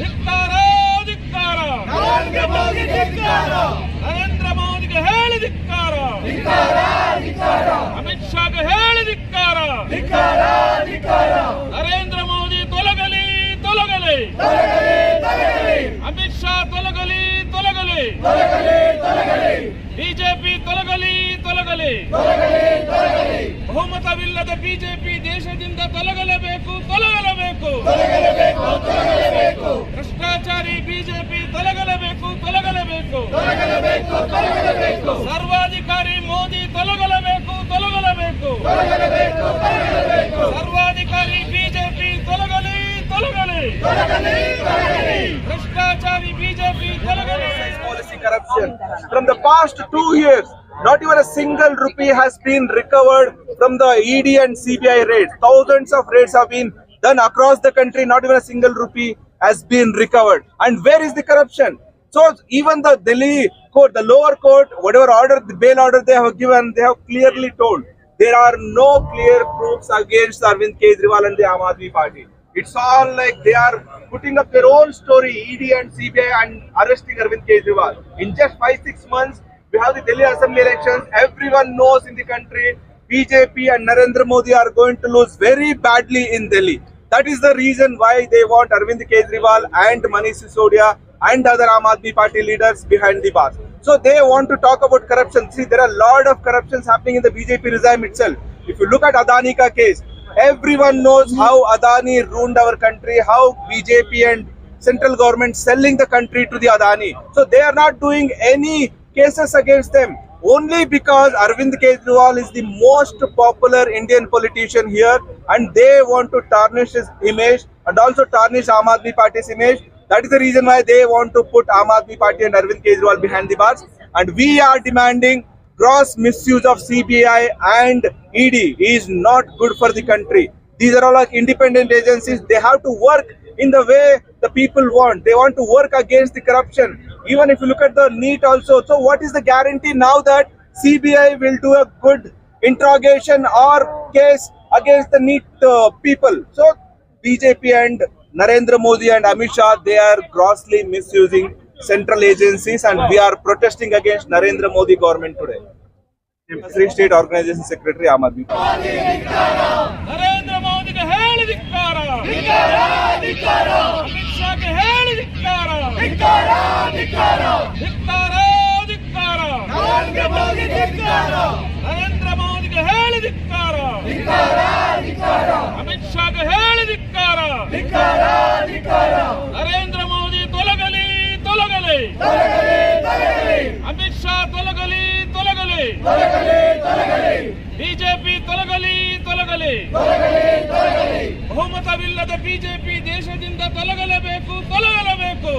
ಧಿಕ್ಕಾರ ಧಿಕ್ಕಾರ. ನರೇಂದ್ರ ಮೋದಿ ಧಿಕ್ಕಾರ. ನರೇಂದ್ರ ಮೋದಿಗೆ ಹೇಳಿ ಧಿಕ್ಕಾರ. ಧಿಕ್ಕಾರ ಧಿಕ್ಕಾರ. ಅಮಿತ್ ಶಾಗೆ ಹೇಳಿ ಧಿಕ್ಕಾರ. ಧಿಕ್ಕಾರ ಧಿಕ್ಕಾರ. ನರೇಂದ್ರ ಮೋದಿ ತೊಲಗಲಿ ತೊಲಗಲಿ. ತೊಲಗಲಿ ತೊಲಗಲಿ. ಅಮಿತ್ ಶಾ ತೊಲಗಲಿ ತೊಲಗಲಿ. ತೊಲಗಲಿ ತೊಲಗಲಿ. ಬಿಜೆಪಿ ತೊಲಗಲಿ ತೊಲಗಲಿ. ತೊಲಗಲಿ ತೊಲಗಲಿ. ಬಹುಮತವಿಲ್ಲದ ಬಿಜೆಪಿ ದೇಶದಿಂದ ತೊಲಗಲೇಬೇಕು ತೊಲಗಲೇಬೇಕು. ತೊಲಗಲೇಬೇಕು. ಬಿಜೆಪಿ ತೊಲಗಲೇಬೇಕು ತೊಲಗಲೇಬೇಕು ಸರ್ವಾಧಿಕಾರಿ ಮೋದಿ ತೊಲಗಲೇಬೇಕು ತೊಲಗಲೇಬೇಕು ಸರ್ವಾಧಿಕಾರಿ ಬಿಜೆಪಿ ತೊಲಗಲಿ ತೊಲಗಲಿ ಭ್ರಷ್ಟಾಚಾರಿ ಬಿಜೆಪಿ ತೊಲಗಲಿ policy corruption. From the past two years, not even a single rupee has been recovered from the ED and CBI raids. Thousands of raids have been done across the country, not even a single rupee has been recovered. And where is the corruption? So even the Delhi court, the lower court, whatever order, the bail order they have given, they have clearly told there are no clear proofs against Arvind Kejriwal and the Aam Aadmi Party. It's all like they are putting up their own story, ED and CBI, and arresting Arvind Kejriwal. In just five, six months, we have the Delhi Assembly elections. Everyone knows in the country, BJP and Narendra Modi are going to lose very badly in Delhi. That is the reason why they want Arvind Kejriwal and Manish Sisodia and other Aam Aadmi Party leaders behind the bars. So they want to talk about corruption. See, there are a lot of corruptions happening in the BJP regime itself. If you look at Adani ka case, everyone knows how Adani ruined our country, how BJP and central government selling the country to the Adani. So they are not doing any cases against them only because Arvind Kejriwal is the most popular Indian politician here and they want to tarnish his image and also tarnish Aam Aadmi Party's image. That is the reason why they want to put Aam Aadmi Party and Arvind Kejriwal behind the bars. And we are demanding gross misuse of CBI and ED is not good for the country. These are all like independent agencies. They have to work in the way the people want. They want to work against the corruption. Even if you look at the NEET also. So what is the guarantee now that CBI will do a good interrogation or case against the NEET uh, people? So BJP and Narendra Modi and Amit Shah, they are grossly misusing central agencies and we are protesting against Narendra Modi government today. Free State Organization Secretary Aam Aadmi Party. ಮೋದಿಗೆ ಹೇಳಿ ಧಿಕ್ಕಾರ. ಅಮಿತ್ ಶಾಗೆ ಹೇಳಿ ಧಿಕ್ಕಾರ. ನರೇಂದ್ರ ಮೋದಿ ತೊಲಗಲಿ ತೊಲಗಲಿ. ಅಮಿತ್ ಶಾ ತೊಲಗಲಿ ತೊಲಗಲಿ. ಬಿಜೆಪಿ ತೊಲಗಲಿ ತೊಲಗಲಿ. ಬಹುಮತವಿಲ್ಲದ ಬಿಜೆಪಿ ದೇಶದಿಂದ ತೊಲಗಲೇಬೇಕು ತೊಲಗಲೇಬೇಕು.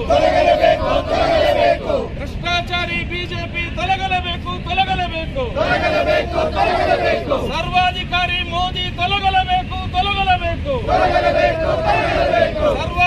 ಭ್ರಷ್ಟಾಚಾರಿ ಬಿಜೆಪಿ ಸರ್ವಾಧಿಕಾರಿ ಮೋದಿ ತೊಲಗಲಬೇಕು ತೊಲಗಲಬೇಕು. ಸರ್ವ